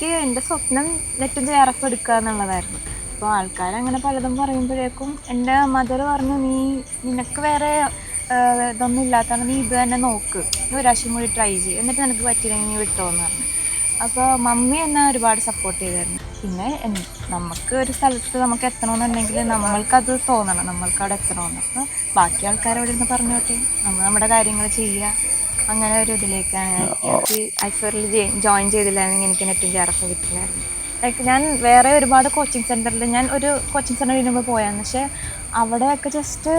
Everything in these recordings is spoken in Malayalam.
എനിക്ക് എന്റെ സ്വപ്നം നെറ്റും ചേർഫ് എടുക്കുക എന്നുള്ളതായിരുന്നു. അപ്പോൾ ആൾക്കാർ അങ്ങനെ പലതും പറയുമ്പോഴേക്കും എന്റെ മദർ പറഞ്ഞു നീ നിനക്ക് വേറെ ഇതൊന്നും ഇല്ലാത്തതാണ്. നീ ഇത് തന്നെ നോക്ക്. നീ ഒരു പ്രാവശ്യം കൂടി ട്രൈ ചെയ്യും. എന്നിട്ട് നിനക്ക് പറ്റിയില്ലെങ്കിൽ നീ വിട്ടോ എന്ന് പറഞ്ഞു. അപ്പോൾ മമ്മി എന്നെ ഒരുപാട് സപ്പോർട്ട് ചെയ്തായിരുന്നു. പിന്നെ നമുക്ക് ഒരു സ്ഥലത്ത് നമുക്ക് എത്തണമെന്നുണ്ടെങ്കിൽ നമ്മൾക്കത് തോന്നണം. നമ്മൾക്ക് അവിടെ എത്തണമെന്ന്. അപ്പോൾ ബാക്കി ആൾക്കാരവിടെ നിന്ന് പറഞ്ഞോട്ടെ നമ്മൾ നമ്മുടെ കാര്യങ്ങൾ ചെയ്യുക അങ്ങനെ ഒരു ഇതിലേക്കാണ് എനിക്ക് ഐഫറിൽ ജോയിൻ ചെയ്തില്ലായിരുന്നെങ്കിൽ എനിക്ക് നെറ്റിന്റെ ചേർത്ത് കിട്ടില്ലായിരുന്നു. ലൈക്ക് ഞാൻ വേറെ ഒരുപാട് കോച്ചിങ് സെന്ററിൽ ഞാൻ ഒരു കോച്ചിങ് സെന്ററിൽ മുമ്പ് പോയാന്ന് പക്ഷേ അവിടെയൊക്കെ ജസ്റ്റ്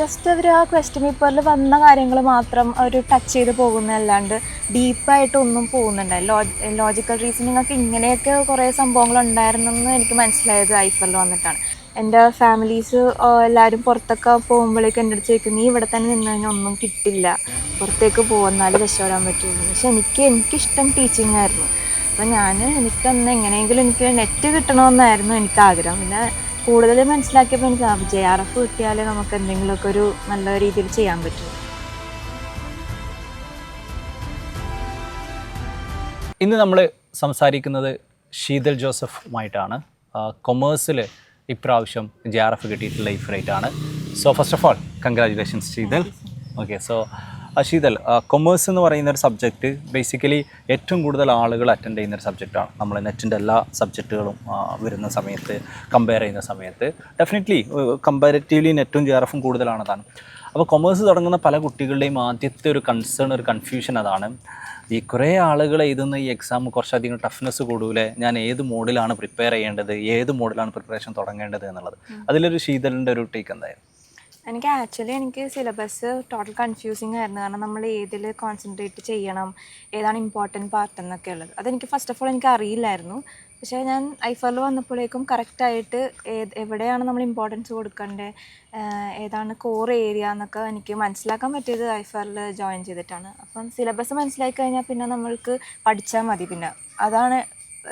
ജസ്റ്റ് അവർ ആ ക്വസ്റ്റ്യൻ പേപ്പറിൽ വന്ന കാര്യങ്ങൾ മാത്രം അവർ ടച്ച് ചെയ്ത് പോകുന്നതല്ലാണ്ട് ഡീപ്പായിട്ടൊന്നും പോകുന്നുണ്ടായി. ലോ ലോജിക്കൽ റീസണിങ്ങൊക്കെ ഇങ്ങനെയൊക്കെ കുറേ സംഭവങ്ങൾ ഉണ്ടായിരുന്നെന്ന് എനിക്ക് മനസ്സിലായത് ഐഫറിൽ വന്നിട്ടാണ്. എന്റെ ഫാമിലീസ് എല്ലാവരും പുറത്തൊക്കെ പോകുമ്പോഴേക്കും എന്റെ അടുത്ത് ചോദിക്കും നീ ഇവിടെ തന്നെ നിന്ന് കഴിഞ്ഞാൽ ഒന്നും കിട്ടില്ല. പുറത്തേക്ക് പോകുന്നാലും രക്ഷപ്പെടാൻ പറ്റുള്ളൂ. പക്ഷെ എനിക്ക് എനിക്കിഷ്ടം ടീച്ചിങ് ആയിരുന്നു. അപ്പോൾ ഞാൻ എനിക്കന്ന് എങ്ങനെയെങ്കിലും എനിക്ക് നെറ്റ് കിട്ടണമെന്നായിരുന്നു എനിക്ക് ആഗ്രഹം. പിന്നെ കൂടുതൽ മനസ്സിലാക്കിയപ്പോൾ എനിക്ക് ജെ ആർ എഫ് കിട്ടിയാലേ നമുക്ക് എന്തെങ്കിലുമൊക്കെ ഒരു നല്ല രീതിയിൽ ചെയ്യാൻ പറ്റും. ഇന്ന് നമ്മൾ സംസാരിക്കുന്നത് ഷീതൽ ജോസഫുമായിട്ടാണ്. കൊമേഴ്സിൽ ഇപ്രാവശ്യം ജെ ആർ എഫ് കിട്ടിയിട്ടുള്ള ഈ ഫ്രൈറ്റ് ആണ്. So first of all congratulations Sheetal okay so Sheetal commerce എന്ന് പറയുന്ന ഒരു സബ്ജക്റ്റ് ബേസിക്കലി ഏറ്റവും കൂടുതൽ ആളുകൾ അറ്റൻഡ് ചെയ്യുന്ന ഒരു സബ്ജക്റ്റാണ് നമ്മൾ നെറ്റിന്റെ എല്ലാ സബ്ജക്റ്റുകളും വരുന്ന സമയത്ത് കമ്പയർ ചെയ്യുന്ന സമയത്ത്. ഡെഫിനറ്റ്ലി കമ്പാരിറ്റീവ്ലി നെറ്റും ജെ ആർ എഫും കൂടുതലാണ് അതാണ് അപ്പോൾ കൊമേഴ്സ് തുടങ്ങുന്ന പല കുട്ടികളുടെയും ആദ്യത്തെ ഒരു കൺസേൺ ഒരു കൺഫ്യൂഷൻ അതാണ്. ഈ കുറേ ആളുകൾ എഴുതുന്ന ഈ എക്സാം കുറച്ചധികം ടഫ്നെസ് കൂടുതലേ ഞാൻ ഏത് മോഡിലാണ് പ്രിപ്പയർ ചെയ്യേണ്ടത്? ഏത് മോഡിലാണ് പ്രിപ്പറേഷൻ തുടങ്ങേണ്ടത് എന്നുള്ളത്. അതിലൊരു ശീതലിന്റെ ഒരു ടേക്ക് എന്തായിരുന്നു എനിക്ക് ആക്ച്വലി എനിക്ക് സിലബസ് ടോട്ടൽ കൺഫ്യൂസിങ് ആയിരുന്നു. കാരണം നമ്മൾ ഏതിൽ കോൺസെൻട്രേറ്റ് ചെയ്യണം? ഏതാണ് ഇമ്പോർട്ടന്റ് പാർട്ട് എന്നൊക്കെ ഉള്ളത്. അതെനിക്ക് ഫസ്റ്റ് ഓഫ് ഓൾ എനിക്ക് അറിയില്ലായിരുന്നു. പക്ഷേ ഞാൻ ഐഫറിൽ വന്നപ്പോഴേക്കും കറക്റ്റായിട്ട് ഏത് എവിടെയാണ് നമ്മൾ ഇമ്പോർട്ടൻസ് കൊടുക്കേണ്ടത് ഏതാണ് കോർ ഏരിയ എന്നൊക്കെ എനിക്ക് മനസ്സിലാക്കാൻ പറ്റിയത് ഐഫറിൽ ജോയിൻ ചെയ്തിട്ടാണ്. അപ്പം സിലബസ് മനസ്സിലാക്കി കഴിഞ്ഞാൽ പിന്നെ നമ്മൾക്ക് പഠിച്ചാൽ മതി പിന്നെ. അതാണ്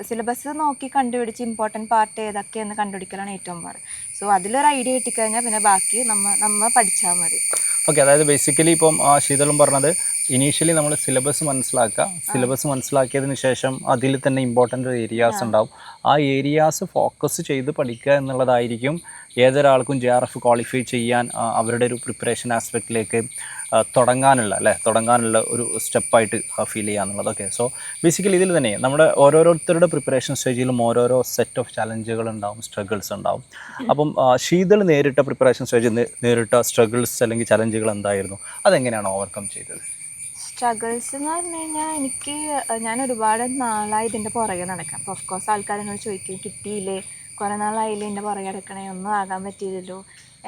സിലബസ് നോക്കി കണ്ടുപിടിച്ച് ഇമ്പോർട്ടന്റ് പാർട്ട് ഏതൊക്കെയെന്ന് കണ്ടുപിടിക്കലാണ് ഏറ്റവും പാട്. സോ അതിലൊരു ഐഡിയ കിട്ടിക്കഴിഞ്ഞാൽ പിന്നെ ബാക്കി നമ്മൾ നമ്മൾ പഠിച്ചാൽ മതി. ഓക്കെ അതായത് ബേസിക്കലി ഇപ്പം ശീതളും പറഞ്ഞത് ഇനീഷ്യലി നമ്മൾ സിലബസ് മനസ്സിലാക്കുക. സിലബസ് മനസ്സിലാക്കിയതിന് ശേഷം അതിൽ തന്നെ ഇമ്പോർട്ടന്റ് ഏരിയാസ് ഉണ്ടാവും. ആ ഏരിയാസ് ഫോക്കസ് ചെയ്ത് പഠിക്കുക എന്നുള്ളതായിരിക്കും ഏതൊരാൾക്കും ജെ ആർ എഫ് ക്വാളിഫൈ ചെയ്യാൻ അവരുടെ ഒരു പ്രിപ്പറേഷൻ ആസ്പെക്റ്റിലേക്ക് തുടങ്ങാനുള്ള അല്ലേ? തുടങ്ങാനുള്ള ഒരു സ്റ്റെപ്പായിട്ട് ഫീൽ ചെയ്യുക എന്നുള്ളതൊക്കെ സോ ബേസിക്കലി ഇതിൽ തന്നെ നമ്മുടെ ഓരോരുത്തരുടെ പ്രിപ്പറേഷൻ സ്റ്റേജിലും ഓരോരോ സെറ്റ് ഓഫ് ചലഞ്ചുകൾ ഉണ്ടാവും സ്ട്രഗിൾസ് ഉണ്ടാവും. അപ്പം ശീതൾ നേരിട്ട പ്രിപ്പറേഷൻ സ്റ്റേജിൽ നേരിട്ട സ്ട്രഗിൾസ് അല്ലെങ്കിൽ ചലഞ്ചുകൾ എന്തായിരുന്നു? അതെങ്ങനെയാണ് ഓവർകം ചെയ്തത്? സ്ട്രഗിൾസ് എന്ന് പറഞ്ഞു കഴിഞ്ഞാൽ എനിക്ക് ഞാൻ ഒരുപാട് നാളായി ഇതിന്റെ പുറകെ നടക്കാം. അപ്പോൾ ഓഫ് കോഴ്സ് ആൾക്കാർ എന്നോട് ചോദിക്കും കിട്ടിയില്ലേ? കുറേ നാളായില്ലേ എന്റെ പുറകെ നടക്കണേ? ഒന്നും ആകാൻ പറ്റിയില്ലല്ലോ.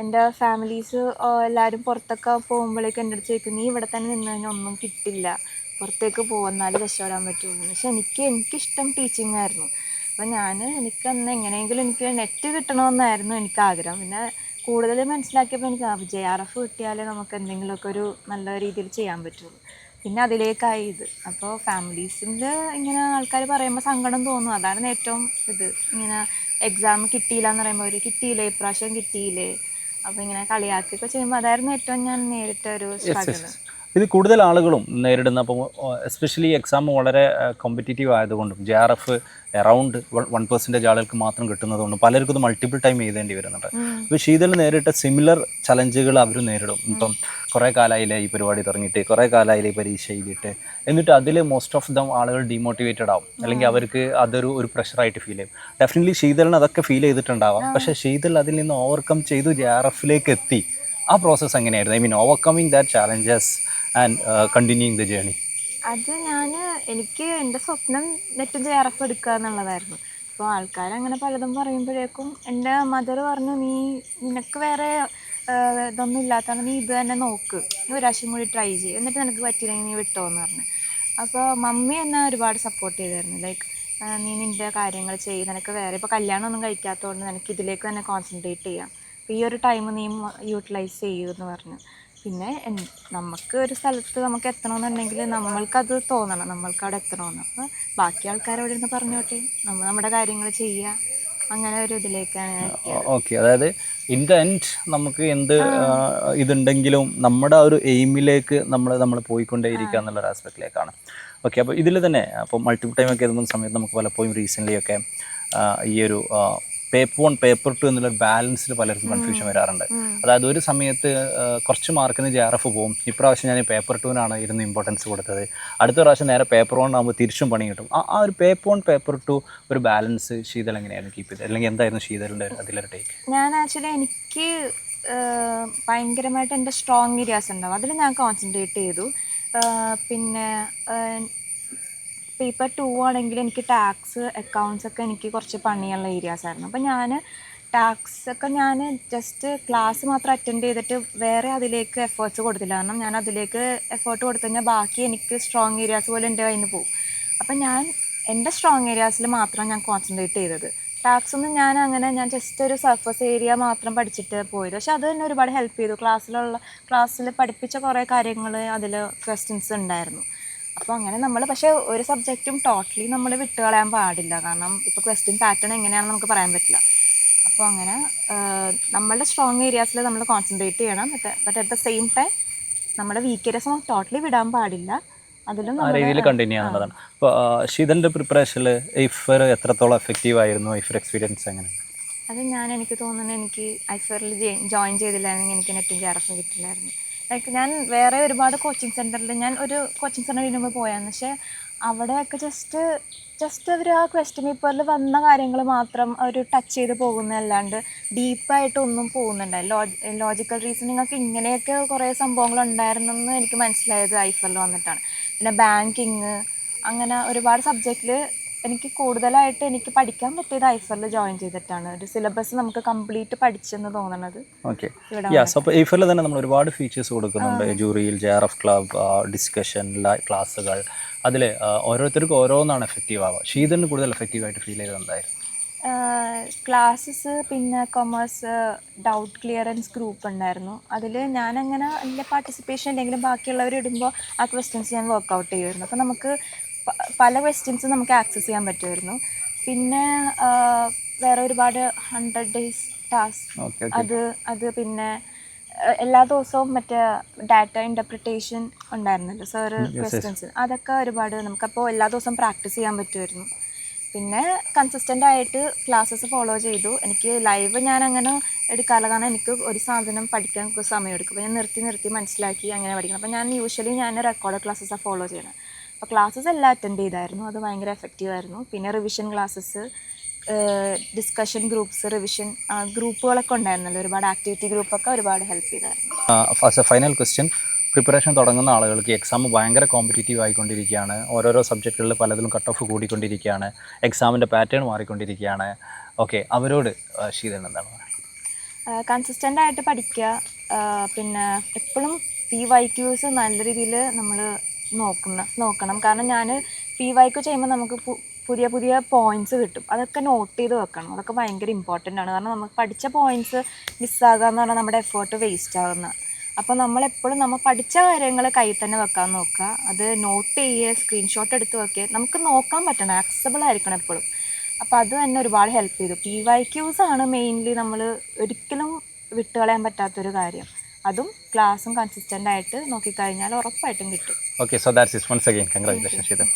എന്റെ ഫാമിലീസ് എല്ലാവരും പുറത്തൊക്കെ പോകുമ്പോഴേക്കും എന്റെ അടുത്ത് ചോദിക്കും നീ ഇവിടെ തന്നെ നിന്ന് കഴിഞ്ഞാൽ ഒന്നും കിട്ടില്ല. പുറത്തേക്ക് പോകുന്നാലും രക്ഷപ്പെടാൻ പറ്റുള്ളൂ. പക്ഷെ എനിക്ക് എനിക്കിഷ്ടം ടീച്ചിങ് ആയിരുന്നു. അപ്പോൾ ഞാൻ എനിക്ക് അന്ന് എങ്ങനെയെങ്കിലും എനിക്ക് നെറ്റ് കിട്ടണമെന്നായിരുന്നു എനിക്ക് ആഗ്രഹം. പിന്നെ കൂടുതൽ മനസ്സിലാക്കിയപ്പോൾ എനിക്ക് ജെ ആർ എഫ് കിട്ടിയാലേ നമുക്ക് എന്തെങ്കിലുമൊക്കെ ഒരു നല്ല രീതിയിൽ ചെയ്യാൻ പറ്റുള്ളൂ. പിന്നെ അതിലേക്കായി ഇത്. അപ്പോൾ ഫാമിലീസിന്റെ ഇങ്ങനെ ആൾക്കാർ പറയുമ്പോൾ സങ്കടം തോന്നും. അതാണ് ഏറ്റവും ഇത്. ഇങ്ങനെ എക്സാം കിട്ടിയില്ല എന്ന് പറയുമ്പോൾ അവർ കിട്ടിയില്ലേ? ഇപ്രാവശ്യം കിട്ടിയില്ലേ? അപ്പോൾ ഇങ്ങനെ കളിയാക്കുകയൊക്കെ ചെയ്യുമ്പോൾ അതായിരുന്നു ഏറ്റവും ഞാൻ നേരിട്ട ഒരു സ്ട്രഗിൾ ഇത് കൂടുതൽ ആളുകളും നേരിടുന്ന അപ്പം എസ്പെഷ്യലി എക്സാം വളരെ കോമ്പറ്റീറ്റീവ് ആയതുകൊണ്ടും J R F around one percentage ആളുകൾക്ക് മാത്രം കിട്ടുന്നതുകൊണ്ടും പലർക്കും ഇത് മൾട്ടിപ്പിൾ ടൈം എഴുതേണ്ടി വരുന്നുണ്ട്. ഇപ്പോൾ ശീതൽ നേരിട്ട സിമിലർ ചലഞ്ചുകൾ അവർ നേരിടും. ഇപ്പം കുറേ കാലമായില്ലേ ഈ പരിപാടി തുടങ്ങിയിട്ട് കുറേ കാലമായില്ലേ ഈ പരീക്ഷ എഴുതിയിട്ട്. എന്നിട്ട് അതിൽ മോസ്റ്റ് ഓഫ് ദം ആളുകൾ ഡീമോട്ടിവേറ്റഡ് ആവും. അല്ലെങ്കിൽ അവർക്ക് അതൊരു ഒരു പ്രഷറായിട്ട് ഫീൽ ചെയ്യും. ഡെഫിനറ്റ്ലി ശീതലിന് അതൊക്കെ ഫീൽ ചെയ്തിട്ടുണ്ടാവാം. പക്ഷേ ശീതൽ അതിൽ നിന്ന് ഓവർകം ചെയ്ത് ജെ ആർ എഫിലേക്ക് എത്തി. ആ പ്രോസസ്സ് എങ്ങനെയായിരുന്നു? I mean overcoming that challenges and continuing the journey അത് ഞാൻ എനിക്ക് എന്റെ സ്വപ്നം നെറ്റും ജെ എടുക്കുക എന്നുള്ളതായിരുന്നു. അപ്പോൾ ആൾക്കാർ അങ്ങനെ പലതും പറയുമ്പോഴേക്കും എന്റെ മദർ പറഞ്ഞു നീ നിനക്ക് വേറെ ഇതൊന്നും ഇല്ലാത്തതാണ്. നീ ഇത് തന്നെ നോക്ക്. നീ ഒരു പ്രാവശ്യം കൂടി ട്രൈ ചെയ്യും. എന്നിട്ട് നിനക്ക് പറ്റിയില്ലെങ്കിൽ നീ വിട്ടോ എന്ന് പറഞ്ഞു. അപ്പോൾ മമ്മി എന്നെ ഒരുപാട് സപ്പോർട്ട് ചെയ്തായിരുന്നു. ലൈക്ക് നീ നിന്റെ കാര്യങ്ങൾ ചെയ്യും. നിനക്ക് വേറെ ഇപ്പോൾ കല്യാണമൊന്നും കഴിക്കാത്തതുകൊണ്ട് നിനക്ക് ഇതിലേക്ക് തന്നെ കോൺസെൻട്രേറ്റ് ചെയ്യാം. അപ്പോൾ ഈ ഒരു ടൈം നീ യൂട്ടിലൈസ് ചെയ്യൂ എന്ന് പറഞ്ഞു. പിന്നെ നമുക്ക് ഒരു സ്ഥലത്ത് നമുക്ക് എത്തണമെന്നുണ്ടെങ്കിൽ നമ്മൾക്കത് തോന്നണം നമ്മൾക്ക് അവിടെ എത്തണമെന്ന് അപ്പോൾ ബാക്കി ആൾക്കാർ അവിടെ ഇരുന്ന് പറഞ്ഞോട്ടെ നമ്മൾ നമ്മുടെ കാര്യങ്ങൾ ചെയ്യുക അങ്ങനെ ഒരു ഇതിലേക്കാണ് ഓക്കെ. അതായത് ഇൻ ദ എൻഡ് നമുക്ക് എന്ത് ഇതുണ്ടെങ്കിലും നമ്മുടെ ആ ഒരു എയിമിലേക്ക് നമ്മൾ നമ്മൾ പോയിക്കൊണ്ടേയിരിക്കുക എന്നുള്ള ഒരു ആസ്പെക്റ്റിലേക്കാണ് ഓക്കെ. അപ്പോൾ ഇതിൽ തന്നെ അപ്പോൾ മൾട്ടിപ്പിൾ ടൈം ഒക്കെ എത്തുന്ന സമയത്ത് നമുക്ക് പലപ്പോഴും റീസെന്റ്ലി ഒക്കെ ഈ ഒരു പേപ്പർ വൺ പേപ്പർ ടു എന്നുള്ള ബാലൻസിൽ പലർക്കും കൺഫ്യൂഷൻ വരാറുണ്ട്. അതായത് ഒരു സമയത്ത് കുറച്ച് മാർക്കിന് ജെ ആർ എഫ് പോകും ഇപ്രാവശ്യം ഞാൻ പേപ്പർ ടുവിനാണ് ഇരുന്ന് ഇമ്പോർട്ടൻസ് കൊടുത്തത്. അടുത്ത പ്രാവശ്യം നേരെ പേപ്പർ വൺ ആകുമ്പോൾ തിരിച്ചും പണി കിട്ടും. ആ ഒരു പേപ്പർ വൺ പേപ്പർ ടു ഒരു ബാലൻസ് ശീതൽ എങ്ങനെയായിരുന്നു കീപ്പ് ചെയ്തത്? അല്ലെങ്കിൽ എന്തായിരുന്നു ശീതലിന്റെ അതിലൊരു ടേക്ക് ഞാൻ ആക്ച്വലി എനിക്ക് ഭയങ്കരമായിട്ട് എന്റെ സ്ട്രോങ് ഏരിയാസ് ഉണ്ടാവും. അതിൽ ഞാൻ കോൺസെൻട്രേറ്റ് ചെയ്തു. പിന്നെ പേപ്പർ ടു ആണെങ്കിൽ എനിക്ക് ടാക്സ് അക്കൗണ്ട്സ് ഒക്കെ എനിക്ക് കുറച്ച് പണിയുള്ള ഏരിയാസ് ആയിരുന്നു. അപ്പം ഞാൻ ടാക്സ് ഒക്കെ ഞാൻ ജസ്റ്റ് ക്ലാസ് മാത്രം അറ്റൻഡ് ചെയ്തിട്ട് വേറെ അതിലേക്ക് എഫേർട്സ് കൊടുത്തില്ല. കാരണം ഞാൻ അതിലേക്ക് എഫേർട്ട് കൊടുത്തു കഴിഞ്ഞാൽ ബാക്കി എനിക്ക് സ്ട്രോങ് ഏരിയാസ് പോലെ എന്റെ കയ്യിൽ നിന്ന് പോകും അപ്പം ഞാൻ എന്റെ സ്ട്രോങ് ഏരിയാസിൽ മാത്രം ഞാൻ കോൺസെൻട്രേറ്റ് ചെയ്തത്. ടാക്സ് ഒന്നും ഞാൻ അങ്ങനെ ഞാൻ ജസ്റ്റ് ഒരു സർഫസ് ഏരിയ മാത്രം പഠിച്ചിട്ട് പോയത്. പക്ഷെ അത് തന്നെ ഒരുപാട് ഹെൽപ്പ് ചെയ്തു. ക്ലാസ്സിലുള്ള ക്ലാസ്സിൽ പഠിപ്പിച്ച കുറേ കാര്യങ്ങൾ അതിൽ ക്വസ്റ്റ്യൻസ് ഉണ്ടായിരുന്നു. അപ്പോൾ അങ്ങനെ നമ്മൾ പക്ഷേ ഒരു സബ്ജക്റ്റും ടോട്ടലി നമ്മൾ വിട്ടുകളയാൻ പാടില്ല. കാരണം ഇപ്പോൾ ക്വസ്റ്റ്യൻ പാറ്റേൺ എങ്ങനെയാണെന്ന് നമുക്ക് പറയാൻ പറ്റില്ല. അപ്പോൾ അങ്ങനെ നമ്മളുടെ സ്ട്രോങ് ഏരിയാസിൽ നമ്മൾ കോൺസെൻട്രേറ്റ് ചെയ്യണം. But at the same time നമ്മുടെ വീക്ക് ഏരിയാസ് ടോട്ടലി വിടാൻ പാടില്ല. അതിലും രീതിയിൽ കണ്ടിന്യൂ ചെയ്യുന്നതാണ്. അപ്പോൾ ശീതലിന്റെ പ്രിപ്പറേഷനിൽ ഇഫർ എത്രത്തോളം എഫക്റ്റീവ് ആയിരുന്നു? ഇഫർ എക്സ്പീരിയൻസ് എങ്ങനെ? അത് ഞാൻ എനിക്ക് തോന്നുന്നത് എനിക്ക് ഐഫറിൽ ജോയിൻ ചെയ്തില്ലായിരുന്നെങ്കിൽ എനിക്ക് നെറ്റും ജാറഫും കിട്ടില്ലായിരുന്നു. ലൈക്ക് ഞാൻ വേറെ ഒരുപാട് കോച്ചിങ് സെന്ററിൽ ഞാൻ ഒരു കോച്ചിങ് സെന്ററിന് മുമ്പ് പോയാന്ന്. പക്ഷേ അവിടെയൊക്കെ ജസ്റ്റ് ജസ്റ്റ് അവർ ആ ക്വസ്റ്റ്യൻ പേപ്പറിൽ വന്ന കാര്യങ്ങൾ മാത്രം ഒരു ടച്ച് ചെയ്ത് പോകുന്നതല്ലാണ്ട് ഡീപ്പായിട്ടൊന്നും പോകുന്നുണ്ടായി ലോജിക്കൽ റീസണിങ് ഒക്കെ ഇങ്ങനെയൊക്കെ കുറേ സംഭവങ്ങൾ ഉണ്ടായിരുന്നെന്ന് എനിക്ക് മനസ്സിലായത് ഐഫറിൽ വന്നിട്ടാണ്. പിന്നെ ബാങ്കിങ് അങ്ങനെ ഒരുപാട് സബ്ജക്റ്റിൽ എനിക്ക് കൂടുതലായിട്ട് എനിക്ക് പഠിക്കാൻ പറ്റിയത് ഐഫറിൽ ജോയിൻ ചെയ്തിട്ടാണ്. ഒരു സിലബസ് നമുക്ക് കംപ്ലീറ്റ് പഠിച്ചെന്ന് തോന്നണത്. ഓക്കെ ഇവിടെ യെസ് അപ്പോൾ ഐഫറിൽ തന്നെ നമ്മൾ ഒരുപാട് ഫീച്ചേഴ്സ് കൊടുക്കുന്നുണ്ട്. ജൂറിയിൽ J R F club discussion ക്ലാസ്സുകൾ അതിൽ ഓരോരുത്തർക്കും ഓരോന്നാണ് എഫക്റ്റീവ് ആവുക. ഷീതന് കൂടുതൽ എഫക്റ്റീവ് ആയിട്ട് ഫീൽ ചെയ്തത് എന്തായിരുന്നു? ക്ലാസ്സസ് പിന്നെ കൊമേഴ്സ് ഡൗട്ട് ക്ലിയറൻസ് ഗ്രൂപ്പ് ഉണ്ടായിരുന്നു. അതിൽ ഞാനങ്ങനെ വലിയ പാർട്ടിസിപ്പേഷൻ ഇല്ലെങ്കിലും ബാക്കിയുള്ളവർ ഇടുമ്പോൾ ആ ക്വസ്റ്റ്യൻസ് ഞാൻ വർക്കൗട്ട് ചെയ്യുമായിരുന്നു. അപ്പോൾ നമുക്ക് പല ക്വസ്റ്റ്യൻസും നമുക്ക് ആക്സസ് ചെയ്യാൻ പറ്റുമായിരുന്നു. പിന്നെ വേറെ ഒരുപാട് ഹൺഡ്രഡ് ഡേയ്സ് ടാസ്ക് അത് അത് പിന്നെ എല്ലാ ദിവസവും മറ്റേ ഡാറ്റ ഇന്റർപ്രിട്ടേഷൻ ഉണ്ടായിരുന്നല്ലോ സാറ് ക്വസ്റ്റ്യൻസ് അതൊക്കെ ഒരുപാട് നമുക്കപ്പോൾ എല്ലാ ദിവസവും പ്രാക്ടീസ് ചെയ്യാൻ പറ്റുമായിരുന്നു. പിന്നെ കൺസിസ്റ്റന്റ് ആയിട്ട് ക്ലാസ്സസ് ഫോളോ ചെയ്തു. എനിക്ക് ലൈവ് ഞാൻ അങ്ങനെ എടുക്കാറില്ല. കാരണം എനിക്ക് ഒരു സാധനം പഠിക്കാൻ സമയം എടുക്കും അപ്പോൾ ഞാൻ നിർത്തി നിർത്തി മനസ്സിലാക്കി അങ്ങനെ പഠിക്കണം. അപ്പോൾ ഞാൻ യൂഷ്വലി ഞാൻ റെക്കോർഡ് ക്ലാസ്സസാണ് ഫോളോ ചെയ്യണം. അപ്പോൾ ക്ലാസ്സസ് എല്ലാം അറ്റൻഡ് ചെയ്തായിരുന്നു. അത് ഭയങ്കര എഫക്റ്റീവ് ആയിരുന്നു. പിന്നെ revision classes discussion groups revision ഗ്രൂപ്പുകളൊക്കെ ഉണ്ടായിരുന്നല്ലോ. ഒരുപാട് ആക്ടിവിറ്റി ഗ്രൂപ്പൊക്കെ ഒരുപാട് ഹെൽപ്പ് ചെയ്തായിരുന്നു. ഫൈനൽ ക്വസ്റ്റ്യൻ പ്രിപ്പറേഷൻ തുടങ്ങുന്ന ആളുകൾക്ക് എക്സാം ഭയങ്കര കോമ്പറ്റീറ്റീവ് ആയിക്കൊണ്ടിരിക്കുകയാണ്. ഓരോരോ സബ്ജക്റ്റുകളിൽ പലതിലും കട്ട് ഓഫ് കൂടിക്കൊണ്ടിരിക്കുകയാണ് എക്സാമിന്റെ പാറ്റേൺ മാറിക്കൊണ്ടിരിക്കുകയാണ്. ഓക്കെ അവരോട് ശീലൻ എന്താണ് കൺസിസ്റ്റന്റ് ആയിട്ട് പഠിക്കുക. പിന്നെ എപ്പോഴും പി വൈ ക്യൂസ് നല്ല രീതിയിൽ നമ്മൾ നോക്കുന്ന നോക്കണം. കാരണം ഞാൻ പി വൈ ക്യു ചെയ്യുമ്പോൾ നമുക്ക് പുതിയ പുതിയ പോയിന്റ്സ് കിട്ടും. അതൊക്കെ നോട്ട് ചെയ്ത് വെക്കണം. അതൊക്കെ ഭയങ്കര ഇമ്പോർട്ടന്റ് ആണ്. കാരണം നമുക്ക് പഠിച്ച പോയിന്റ്സ് മിസ്സാകുക എന്ന് പറഞ്ഞാൽ നമ്മുടെ എഫേർട്ട് വേസ്റ്റ് ആകുന്ന അപ്പോൾ നമ്മളെപ്പോഴും നമ്മൾ പഠിച്ച കാര്യങ്ങൾ കയ്യിൽ തന്നെ വെക്കാൻ നോക്കുക. അത് നോട്ട് ചെയ്യുക സ്ക്രീൻഷോട്ട് എടുത്ത് വെക്കുക നമുക്ക് നോക്കാൻ പറ്റണം. ആക്സബിൾ ആയിരിക്കണം എപ്പോഴും. അപ്പോൾ അത് തന്നെ ഒരുപാട് ഹെൽപ്പ് ചെയ്തു. പി വൈ ക്യൂസ് ആണ് മെയിൻലി നമ്മൾ ഒരിക്കലും വിട്ടുകളയാൻ പറ്റാത്തൊരു കാര്യം. അതും ക്ലാസ്സും കൺസിസ്റ്റന്റ് ആയിട്ട് നോക്കിക്കഴിഞ്ഞാൽ ഉറപ്പായിട്ടും കിട്ടും. Okay so that's is once again congratulation Sheetal